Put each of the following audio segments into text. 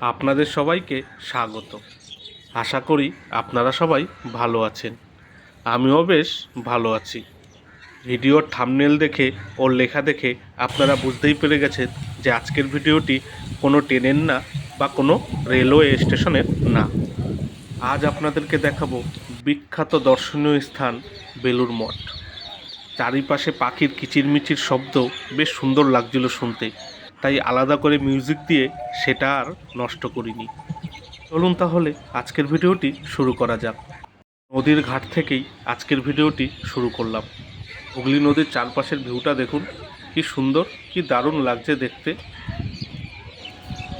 আপনাদের সবাইকে স্বাগত। আশা করি আপনারা সবাই ভালো আছেন। আমিও বেশ ভালো আছি। ভিডিওর থামনেল দেখে ওর লেখা দেখে আপনারা বুঝতেই পেরে গেছেন যে আজকের ভিডিওটি কোনো ট্রেনের না বা কোনো রেলওয়ে স্টেশনের না। আজ আপনাদেরকে দেখাবো বিখ্যাত দর্শনীয় স্থান বেলুর মঠ। চারিপাশে পাখির কিচিরমিচির শব্দ বেশ সুন্দর লাগছিল শুনতে। তাই আলাদা করে মিউজিক দিয়ে সেটা আর নষ্ট করিনি। চলুন তাহলে আজকের ভিডিওটি শুরু করা যাক। নদীর ঘাট থেকেই আজকের ভিডিওটি শুরু করলাম। হুগলি নদীর চারপাশের ভিউটা দেখুন, কি সুন্দর, কি দারুণ লাগছে দেখতে।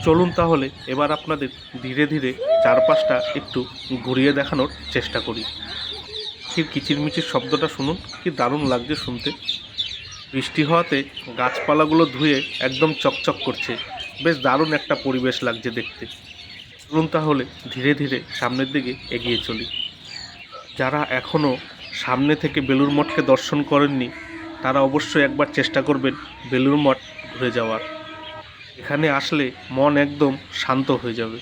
চলুন তাহলে এবার আপনাদের ধীরে ধীরে চারপাশটা একটু ঘুরিয়ে দেখানোর চেষ্টা করি। পাখির কিচিরমিচির শব্দটা শুনুন, কি দারুণ লাগছে শুনতে। বৃষ্টি হওয়াতে গাছপালাগুলো ধুয়ে একদম চকচক করছে। বেশ দারুণ একটা পরিবেশ লাগছে দেখতে। চলুন তাহলে ধীরে ধীরে সামনের দিকে এগিয়ে চলি। যারা এখনও সামনে থেকে বেলুর মঠকে দর্শন করেননি, তারা অবশ্যই একবার চেষ্টা করবেন বেলুর মঠ ঘুরে যাওয়ার। এখানে আসলে মন একদম শান্ত হয়ে যাবে।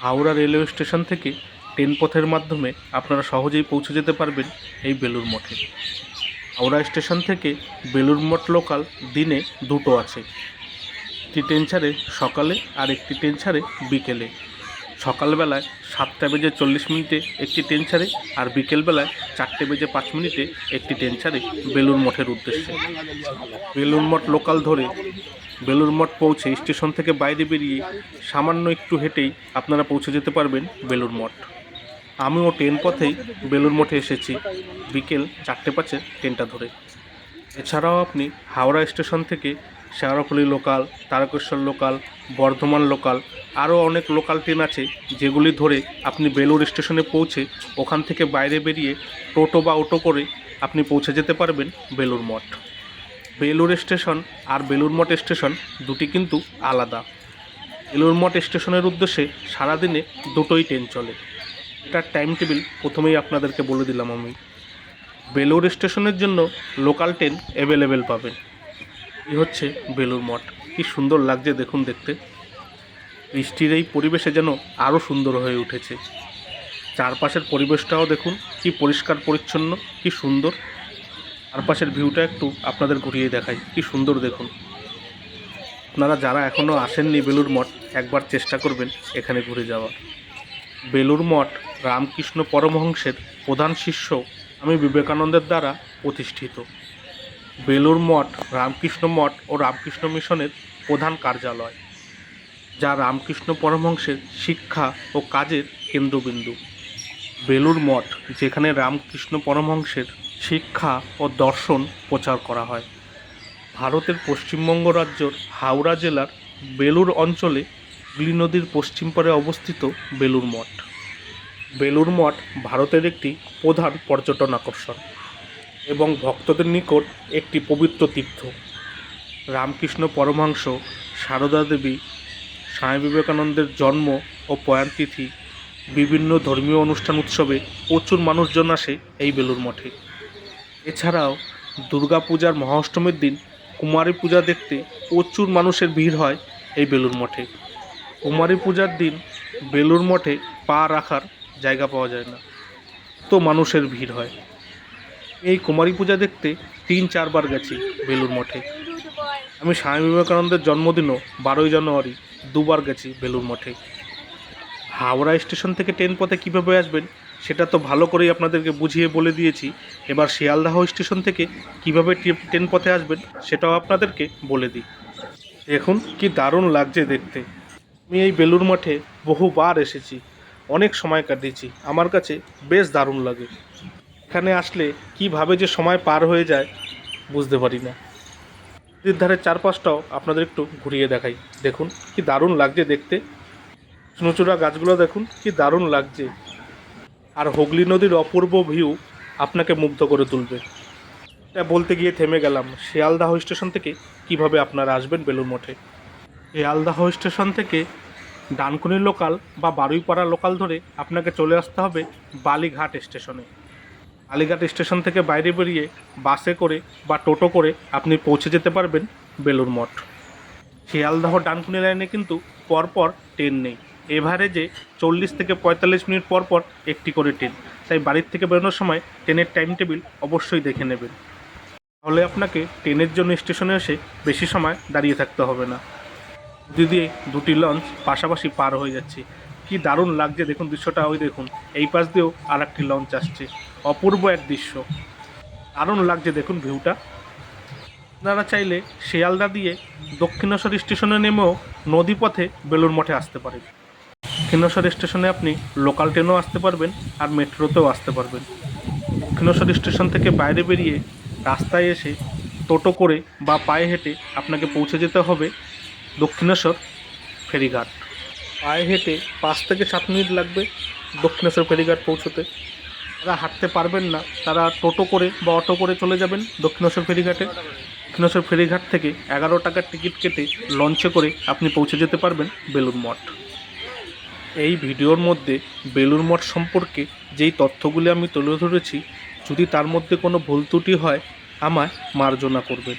হাওড়া রেলওয়ে স্টেশন থেকে ট্রেন পথের মাধ্যমে আপনারা সহজেই পৌঁছে যেতে পারবেন এই বেলুর মঠে। হাওড়া স্টেশন থেকে বেলুর মঠ লোকাল দিনে দুটো আছে। একটি ট্রেন ছাড়ে সকালে আর একটি ট্রেন ছাড়ে বিকেলে। সকালবেলায় সাতটা বেজে চল্লিশ মিনিটে একটি ট্রেন ছাড়ে আর বিকেলবেলায় চারটে বেজে পাঁচ মিনিটে একটি ট্রেন ছাড়ে বেলুর মঠের উদ্দেশ্যে। বেলুর মঠ লোকাল ধরে বেলুর মঠ পৌঁছে স্টেশন থেকে বাইরে বেরিয়ে সামান্য একটু হেঁটেই আপনারা পৌঁছে যেতে পারবেন বেলুর মঠ। আমিও ট্রেন পথেই বেলুর মঠে এসেছি, বিকেল চারটে পাঁচে ট্রেনটা ধরে। এছাড়াও আপনি হাওড়া স্টেশন থেকে Sheoraphuli local, Tarakeswar local, Burdwan local, আরও অনেক লোকাল ট্রেন আছে যেগুলি ধরে আপনি বেলুর স্টেশনে পৌঁছে ওখান থেকে বাইরে বেরিয়ে টোটো বা অটো করে আপনি পৌঁছে যেতে পারবেন বেলুর মঠ। বেলুর স্টেশন আর বেলুর মঠ স্টেশন দুটি কিন্তু আলাদা। বেলুর মঠ স্টেশনের উদ্দেশ্যে সারাদিনে দুটোই ট্রেন চলে। এটার টাইম টেবিল প্রথমেই আপনাদেরকে বলে দিলাম আমি। বেলুর স্টেশনের জন্য লোকাল ট্রেন অ্যাভেলেবেল পাবেন। এই হচ্ছে বেলুর মঠ। কি সুন্দর লাগছে দেখুন দেখতে। বৃষ্টির এই পরিবেশে যেন আরও সুন্দর হয়ে উঠেছে। চারপাশের পরিবেশটাও দেখুন, কি পরিষ্কার পরিচ্ছন্ন, কি সুন্দর। চারপাশের ভিউটা একটু আপনাদের ঘুরিয়ে দেখাই, কি সুন্দর দেখুন। আপনারা যারা এখনও আসেননি বেলুর মঠ, একবার চেষ্টা করবেন এখানে ঘুরে যাওয়ার। বেলুর মঠ রামকৃষ্ণ পরমহংসের প্রধান শিষ্য আমি বিবেকানন্দের দ্বারা প্রতিষ্ঠিত। বেলুর মঠ, রামকৃষ্ণ মঠ ও রামকৃষ্ণ মিশনের প্রধান কার্যালয়, যা রামকৃষ্ণ পরমহংসের শিক্ষা ও কাজের কেন্দ্রবিন্দু। বেলুর মঠ, যেখানে রামকৃষ্ণ পরমহংসের শিক্ষা ও দর্শন প্রচার করা হয়। ভারতের পশ্চিমবঙ্গ রাজ্যর হাওড়া জেলার বেলুর অঞ্চলে হুগলি নদীর পশ্চিম পারে অবস্থিত বেলুর মঠ। বেলুর মঠ ভারতের একটি প্রধান পর্যটন আকর্ষণ এবং ভক্তদের নিকট একটি পবিত্র তীর্থ। রামকৃষ্ণ পরমহংস সারদা দেবী, স্বামী বিবেকানন্দের জন্ম ও প্রয়াণতিথি বিভিন্ন ধর্মীয় অনুষ্ঠান উৎসবে প্রচুর মানুষজন আসে এই বেলুর মঠে। এছাড়াও দুর্গাপূজার মহাষ্টমীর দিন কুমারী পূজা দেখতে প্রচুর মানুষের ভিড় হয় এই বেলুর মঠে। কুমারী পূজার দিন বেলুর মঠে পা রাখার জায়গা পাওয়া যায় না। তো মানুষের ভিড় হয়। এই কুমারী পূজা দেখতে তিন চারবার গেছি বেলুর মঠে। আমি স্বামী বিবেকানন্দের জন্মদিনও বারোই জানুয়ারি দুবার গেছি বেলুর মঠে। হাওড়া স্টেশন থেকে ট্রেন পথে কীভাবে আসবেন সেটা তো ভালো করেই আপনাদেরকে বুঝিয়ে বলে দিয়েছি। এবার শিয়ালদাহ স্টেশন থেকে কীভাবে ট্রেন পথে আসবেন সেটাও আপনাদেরকে বলে দিই। দেখুন কি দারুণ লাগছে দেখতে। আমি এই বেলুর মঠে বহুবার এসেছি, অনেক সময় কাটিয়েছি। আমার কাছে বেশ দারুণ লাগে। এখানে আসলে কীভাবে যে সময় পার হয়ে যায়, বুঝতে পারি না। নদীর ধারের চারপাশটাও আপনাদের একটু ঘুরিয়ে দেখাই। দেখুন, কি দারুণ লাগছে দেখতে। কৃষ্ণচূড়া গাছগুলো দেখুন, কি দারুণ লাগছে। আর হুগলি নদীর অপূর্ব ভিউ আপনাকে মুগ্ধ করে তুলবে। এটা বলতে গিয়ে থেমে গেলাম। শিয়ালদাহ স্টেশন থেকে কীভাবে আপনারা আসবেন বেলুর মঠে? শিয়ালদাহ স্টেশন থেকে ডানকুনি লোকাল বা বারুইপাড়া লোকাল ধরে আপনাকে চলে আসতে হবে বালিঘাট স্টেশনে বালিঘাট স্টেশন থেকে বাইরে বেরিয়ে বাসে করে বা টোটো করে আপনি পৌঁছে যেতে পারবেন বেলুর মঠ। শিয়ালদহ ডানকুনি লাইনে কিন্তু পরপর ট্রেন নেই। এভারেজে চল্লিশ থেকে পঁয়তাল্লিশ মিনিট পর পর একটি করে ট্রেন তাই বাড়ির থেকে বেরোনোর সময় ট্রেনের টাইম টেবিল অবশ্যই দেখে নেবেন। তাহলে আপনাকে ট্রেনের জন্য স্টেশনে এসে বেশি সময় দাঁড়িয়ে থাকতে হবে না। দিয়ে দুটি লঞ্চ পাশাপাশি পার হয়ে যাচ্ছে। কি দারুণ লাগছে দেখুন দৃশ্যটা, ওই দেখুন, এই পাশ দিয়েও আর একটি লঞ্চ আসছে, অপূর্ব এক দৃশ্য। দারুণ লাগছে দেখুন ভিউটা। আপনারা চাইলে শিয়ালদা দিয়ে দক্ষিণেশ্বর স্টেশনে নেমেও নদীপথে বেলুর মঠে আসতে পারেন। দক্ষিণেশ্বর স্টেশনে আপনি লোকাল ট্রেনও আসতে পারবেন আর মেট্রোতেও আসতে পারবেন। দক্ষিণেশ্বর স্টেশন থেকে বাইরে বেরিয়ে রাস্তায় এসে টোটো করে বা পায়ে হেঁটে আপনাকে পৌঁছে যেতে হবে দক্ষিণেশ্বর ফেরিঘাট। পায়ে হেঁটে পাঁচ থেকে সাত মিনিট লাগবে দক্ষিণেশ্বর ফেরিঘাট পৌঁছতে। যারা হাঁটতে পারবেন না, তারা টোটো করে বা অটো করে চলে যাবেন দক্ষিণেশ্বর ফেরিঘাটে। দক্ষিণেশ্বর ফেরিঘাট থেকে এগারো টাকার টিকিট কেটে লঞ্চে করে আপনি পৌঁছে যেতে পারবেন বেলুর মঠ। এই ভিডিওর মধ্যে বেলুর মঠ সম্পর্কে যেই তথ্যগুলি আমি তুলে ধরেছি, যদি তার মধ্যে কোনো ভুল ত্রুটি হয়, আমায় মার্জনা করবেন।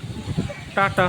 টাটা